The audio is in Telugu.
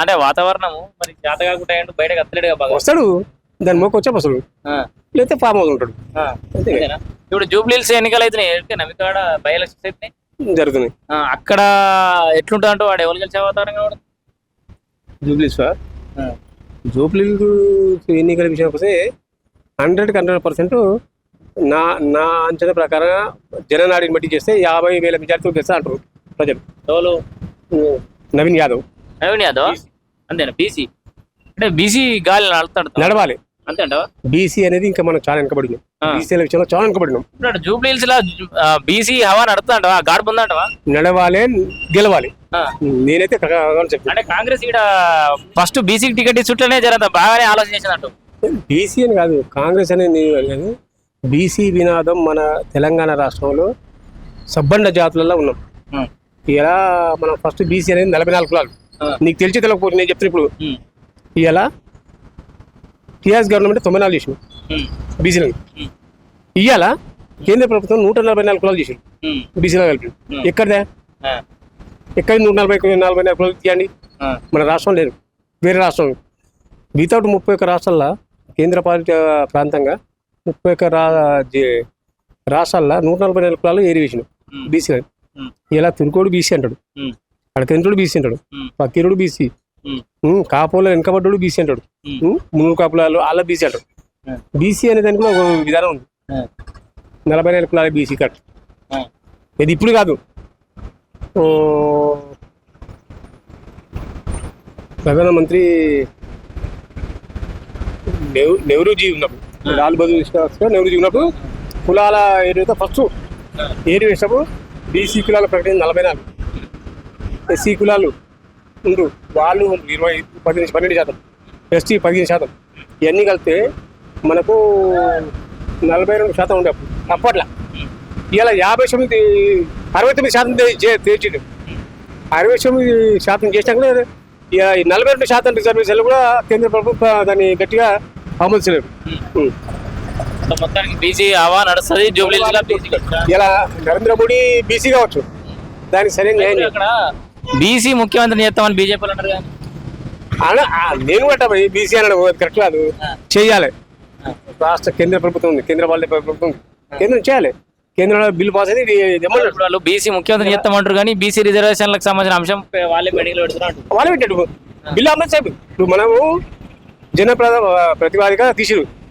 అంటే వాతావరణము మరి చేత కాకుండా ఏంటో బయటకు వస్తలేడుగా బాగా. వస్తాడు. దాని మొక్క వచ్చే ఆ, లేకపోతే ఫామ్ హౌస్ ఉంటాడు? ఇప్పుడు జూబ్లీహిల్స్ ఎన్నికలు అయితే నమికాడ బై ఎలక్షన్స్ అయితే జరుగుతున్నాయి. అక్కడ ఎట్లుంటుంది అంటే వాడు ఎవరు గెలిచే వాతావరణం కూడా జూబ్లీస్ సార్ జూబ్లీ ఎన్నికల విషయానికి వస్తే హండ్రెడ్కి హండ్రెడ్ పర్సెంట్ నా నా అంచనా ప్రకారం జననాడిని బట్టి చేస్తే యాభై వేల మెజార్టీతో గెలుస్తా అంటారు ప్రజలు. నవీన్ యాదవ్. నవీన్ యాదవ్ అంతేనా? బీసీ. అంటే బీసీ గాలి నడుతాడు నడవాలి. అంతే అంటావా బీసీ అనేది ఇంకా మనం చాలా వెనకబడినాం. ఆ. బీసీల విషయంలో చాలా వెనకబడినాం. ఇప్పుడు జూబ్లీహిల్స్ లా బీసీ హవా నడుతా అంటావా గాడి పొందంటావా నడవాలి గెలవాలి. నేనైతే అంటే కాంగ్రెస్ ఇక్కడ ఫస్ట్ బీసీకి టికెట్ ఇచ్చుట్లనే జరంత బాగానే ఆలోచన చేసిందంట. బీసీ అని కాదు కాంగ్రెస్ అనేది కానీ బీసీ వినాదం మన తెలంగాణ రాష్ట్రంలో సబ్బండ జాతులలో ఉన్నాం. ఇలా మనం ఫస్ట్ బీసీ అనేది నలభై నాలుగు కులాలు ఆ. నీకు తెలిసి తెలియకపోతే నేను చెప్తాను ఇప్పుడు. ఇలా టీఆర్ఎస్ గవర్నమెంట్ తొంభై నాలుగు చేసింది. బీసీలకు. ఉం. ఇవాళ కేంద్ర ప్రభుత్వం నూట నలభై నాలుగు కులాలు చేసింది. బీసీలో కలిపి. ఉం. ఎక్కడదే? ఎక్కడ నూట నలభై నలభై నాలుగు కులాలు తీయండి మన రాష్ట్రం లేదు. వేరే రాష్ట్రం. వితౌట్ ముప్పై ఒక్క రాష్ట్రాల్లో కేంద్ర పాలిత ప్రాంతంగా ముప్పై ఒక్క రా రాష్ట్రాల్లో నూట నలభై నాలుగు కులాలు ఏరి వేసిన ఉం. బీసీ. ఇలా తురుకోడు బీసీ అంటాడు. ఉం. అక్కడ కెంటుడు బీసీ అంటాడు. పక్కీరుడు బీసీ. కాపోలో వెనకబడ్డాడు బీసీ అంటాడు మునుగు కాపులాలు వాళ్ళ బీసీ అంటాడు. బీసీ అనే దానికి ఒక విధానం ఉంది. నలభై నాలుగు కులాల బీసీ కట్. ఇది ఇప్పుడు కాదు ప్రధానమంత్రి నెహ్రూ నెహ్రూజీ ఉన్నప్పుడు లాల్ బహదూర్ నెహ్రూజీ ఉన్నప్పుడు కులాల ఏరియా ఫస్ట్ ఏరి వేసినప్పుడు బీసీ కులాల ప్రకటన నలభై నాలుగు ఎస్సీ కులాలు ఉండు. వాళ్ళు ఇరవై పదిహేను పన్నెండు శాతం ఎస్టీ పదిహేను శాతం. ఇవన్నీ కలిపితే మనకు నలభై రెండు శాతం ఉండే అప్పుడు. అప్పట్లో. ఇలా యాభై తొమ్మిది అరవై తొమ్మిది శాతం తీర్చిండు అరవై తొమ్మిది శాతం చేసినాక నలభై రెండు శాతం రిజర్వేషన్లు కూడా కేంద్ర ప్రభుత్వం దాన్ని గట్టిగా అమలు చేయలేదు. మొత్తానికి బీసీ నడుస్తుంది ఇలా నరేంద్ర మోడీ బీసీ కావచ్చు. దానికి సరైన. అక్కడ బీసీ ముఖ్యమంత్రిని చేస్తామని బీజేపీ అంటారు ఆ, నేను పోయి బీసీ అనడం కరెక్ట్ కాదు. చేయాలి. రాష్ట్ర కేంద్ర ప్రభుత్వం ఉంది కేంద్ర వాళ్ళ ప్రభుత్వం ఉంది. కేంద్రం చేయాలి. కేంద్రంలో బిల్లు పాస్ అయితే ఇప్పుడు వాళ్ళు బీసీ ముఖ్యమంత్రిని చేస్తామంటారు కానీ బీసీ రిజర్వేషన్లకు సంబంధించిన అంశం వాళ్ళే పెండింగ్లో పెడుతున్నారు. వాళ్ళు పెట్టాడు బిల్లు అమలు చేయదు ఇప్పుడు మనము జన ప్రతివాదిగా తీసిరు.